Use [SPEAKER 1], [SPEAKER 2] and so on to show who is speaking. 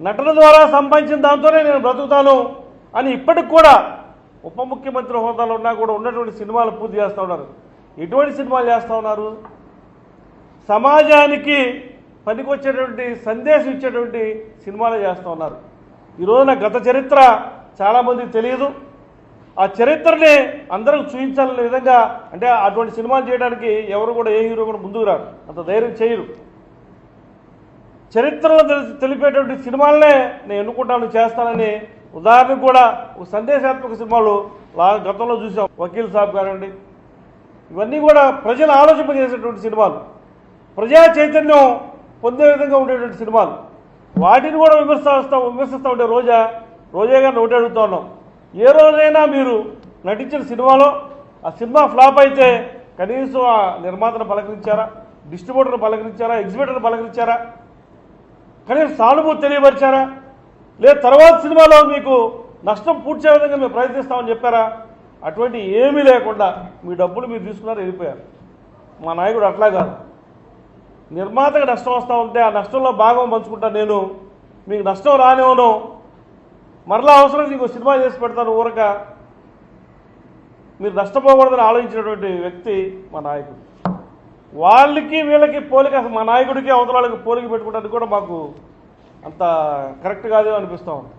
[SPEAKER 1] నటన ద్వారా సంపాదించిన దాంతోనే నేను బ్రతుకుతాను అని ఇప్పటికి కూడా ఉప ముఖ్యమంత్రి హోదాలో ఉన్నా కూడా ఉన్నటువంటి సినిమాలు పూర్తి చేస్తూ ఉన్నారు. ఎటువంటి సినిమాలు చేస్తూ ఉన్నారు? సమాజానికి పనికొచ్చేటువంటి సందేశం ఇచ్చేటువంటి సినిమాలు చేస్తూ ఉన్నారు. ఈ రోజున గత చరిత్ర చాలామందికి తెలియదు. ఆ చరిత్రని అందరికి చూపించాలనే విధంగా అంటే అటువంటి సినిమాలు చేయడానికి ఎవరు కూడా ఏ హీరో కూడా ముందుకు రారు. అంత ధైర్యం చేయరు. చరిత్రలో తెలి- తెలిపేటువంటి సినిమాలనే నేను ఎన్నుకుంటాను చేస్తానని ఉదాహరణకు కూడా ఒక సందేశాత్మక సినిమాలు గతంలో చూసాం. వకీల్ సాబ్ కానివ్వండి. ఇవన్నీ కూడా ప్రజలు ఆలోచింపజేసేటువంటి సినిమాలు. ప్రజా చైతన్యం పొందే విధంగా ఉండేటువంటి సినిమాలు. వాటిని కూడా విమర్శిస్తా విమర్శిస్తూ ఉంటే రోజా రోజా గారిని ఒకటి అడుగుతా ఉన్నాం. ఏ రోజైనా మీరు నటించిన సినిమాలో ఆ సినిమా ఫ్లాప్ అయితే కనీసం ఆ నిర్మాతను పలకరించారా డిస్ట్రిబ్యూటర్ను పలకరించారా ఎగ్జిబిటర్ను పలకరించారా? కనీసం సానుభూతి తెలియపరిచారా? లేదు తర్వాత సినిమాలో మీకు నష్టం పూడ్చే విధంగా మేము ప్రయత్నిస్తామని చెప్పారా? అటువంటి ఏమీ లేకుండా మీ డబ్బులు మీరు తీసుకున్నారు వెళ్ళిపోయారు. మా నాయకుడు అట్లా కాదు. నిర్మాతకు నష్టం వస్తూ ఉంటే ఆ నష్టంలో భాగం పంచుకుంటా నేను. మీకు నష్టం రానివ్వను. మరలా అవసరం నీకు సినిమా చేసి పెడతాను ఊరక. మీరు నష్టపోకూడదని ఆలోచించినటువంటి వ్యక్తి మా నాయకుడు. వాళ్ళకి వీళ్ళకి పోలిక అసలు మా నాయకుడికి అవతల వాళ్ళకి పోలిక పెట్టుకోవడానికి కూడా మాకు అంత కరెక్ట్ కాదు అనిపిస్తూ ఉంది.